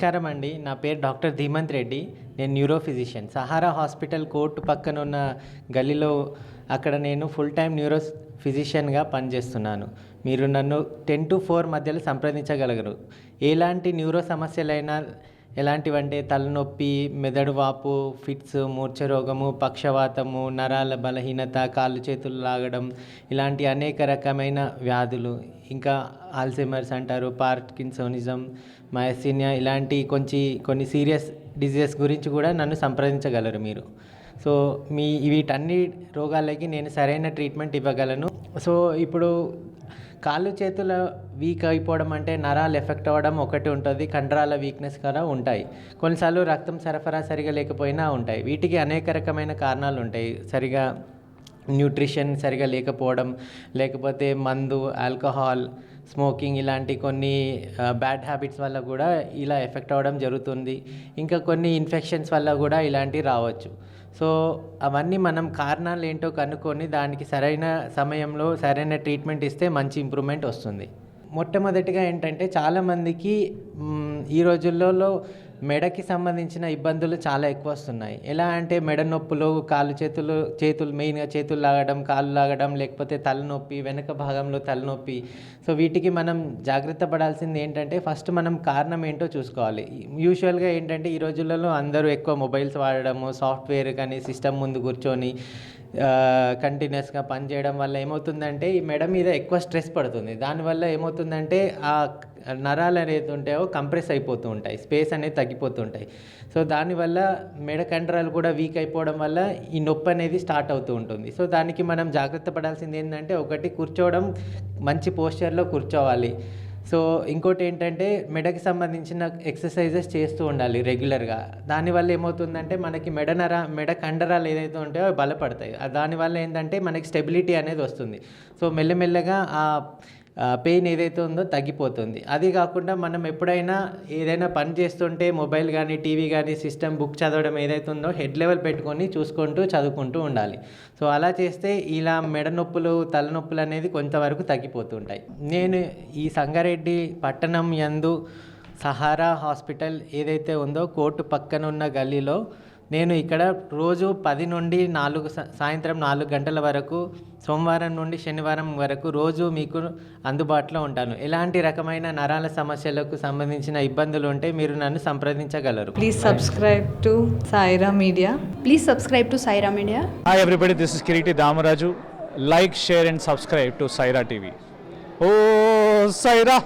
నమస్కారం అండి. నా పేరు డాక్టర్ ధీమంత్ రెడ్డి. నేను neuro physician Sahara hospital court పక్కన ఉన్న గల్లీలో అక్కడ నేను ఫుల్ టైం న్యూరో ఫిజిషియన్గా పనిచేస్తున్నాను. మీరు నన్ను టెన్ టు ఫోర్ మధ్యలో సంప్రదించగలగరు ఎలాంటి న్యూరో సమస్యలైనా ఎలాంటివంటే తలనొప్పి మెదడు వాపు ఫిట్స్ మూర్ఛ రోగము పక్షవాతము నరాల బలహీనత కాళ్ళు చేతులు లాగడం ఇలాంటి అనేక రకమైన వ్యాధులు ఇంకా ఆల్సైమర్స్ అంటారు పార్కిన్సోనిజం మైసీనియా ఇలాంటి కొంచెం కొన్ని సీరియస్ డిజీజెస్ గురించి కూడా నన్ను సంప్రదించగలరు మీరు. సో మీ వీటన్ని రోగాలకి నేను సరైన ట్రీట్మెంట్ ఇవ్వగలను. సో ఇప్పుడు కాళ్ళు చేతుల వీక్ అయిపోవడం అంటే నరాలు ఎఫెక్ట్ అవ్వడం ఒకటి ఉంటుంది కండరాల వీక్నెస్ కూడా ఉంటాయి. కొన్నిసార్లు రక్తం సరఫరా సరిగా లేకపోయినా ఉంటాయి. వీటికి అనేక రకమైన కారణాలు ఉంటాయి. సరిగా న్యూట్రిషన్ సరిగా లేకపోవడం లేకపోతే మందు ఆల్కహాల్ స్మోకింగ్ ఇలాంటి కొన్ని బ్యాడ్ హ్యాబిట్స్ వల్ల కూడా ఇలా ఎఫెక్ట్ అవ్వడం జరుగుతుంది. ఇంకా కొన్ని ఇన్ఫెక్షన్స్ వల్ల కూడా ఇలాంటివి రావచ్చు. సో అవన్నీ మనం కారణాలు ఏంటో కనుక్కొని దానికి సరైన సమయంలో సరైన ట్రీట్మెంట్ ఇస్తే మంచి ఇంప్రూవ్మెంట్ వస్తుంది. మొట్టమొదటిగా ఏంటంటే చాలామందికి ఈ రోజుల్లో మెడకి సంబంధించిన ఇబ్బందులు చాలా ఎక్కువ వస్తున్నాయి. ఎలా అంటే మెడ నొప్పులు కాళ్ళు చేతులు చేతులు మెయిన్గా చేతులు లాగడం కాళ్ళు లాగడం లేకపోతే తలనొప్పి వెనక భాగంలో తలనొప్పి. సో వీటికి మనం జాగ్రత్త పడాల్సింది ఏంటంటే ఫస్ట్ మనం కారణం ఏంటో చూసుకోవాలి. యూజువల్గా ఏంటంటే ఈ రోజులలో అందరూ ఎక్కువ మొబైల్స్ వాడడము సాఫ్ట్వేర్ కానీ సిస్టమ్ ముందు కూర్చొని కంటిన్యూస్గా పనిచేయడం వల్ల ఏమవుతుందంటే ఈ మెడ మీద ఎక్కువ స్ట్రెస్ పడుతుంది. దానివల్ల ఏమవుతుందంటే ఆ నరాలు అనేది ఉంటాయో కంప్రెస్ అయిపోతూ ఉంటాయి. స్పేస్ అనేది తగ్గిపోతూ ఉంటాయి. సో దానివల్ల మెడ కండరాలు కూడా వీక్ అయిపోవడం వల్ల ఈ నొప్పి అనేది స్టార్ట్ అవుతూ ఉంటుంది. సో దానికి మనం జాగ్రత్త పడాల్సింది ఏంటంటే ఒకటి కూర్చోవడం మంచి పోస్చర్లో కూర్చోవాలి. సో ఇంకోటి ఏంటంటే మెడకి సంబంధించిన ఎక్సర్సైజెస్ చేస్తూ ఉండాలి రెగ్యులర్గా దానివల్ల ఏమవుతుందంటే మనకి మెడ నర మెడ కండరాలు ఏదైతే ఉంటాయో బలపడతాయి. దానివల్ల ఏంటంటే మనకి స్టెబిలిటీ అనేది వస్తుంది. సో మెల్లమెల్లగా ఆ పెయిన్ ఏదైతే ఉందో తగ్గిపోతుంది. అది కాకుండా మనం ఎప్పుడైనా ఏదైనా పని చేస్తుంటే మొబైల్ కానీ టీవీ కానీ సిస్టమ్ బుక్ చదవడం ఏదైతే ఉందో హెడ్ లెవెల్ పెట్టుకొని చూసుకుంటూ చదువుకుంటూ ఉండాలి. సో అలా చేస్తే ఇలా మెడ నొప్పులు తలనొప్పులు అనేది కొంతవరకు తగ్గిపోతుంటాయి. నేను ఈ సంగారెడ్డి పట్టణం యందు సహారా హాస్పిటల్ ఏదైతే ఉందో కోర్టు పక్కన ఉన్న గల్లీలో నేను ఇక్కడ రోజు పది నుండి నాలుగు సాయంత్రం నాలుగు గంటల వరకు సోమవారం నుండి శనివారం వరకు రోజు మీకు అందుబాటులో ఉంటాను. ఎలాంటి రకమైన నరాల సమస్యలకు సంబంధించిన ఇబ్బందులు ఉంటే మీరు నన్ను సంప్రదించగలరు. Please subscribe to Saira media please subscribe to Saira media hi everybody this is Kireeti Damaraju like share and subscribe to Saira TV oh Sye Raa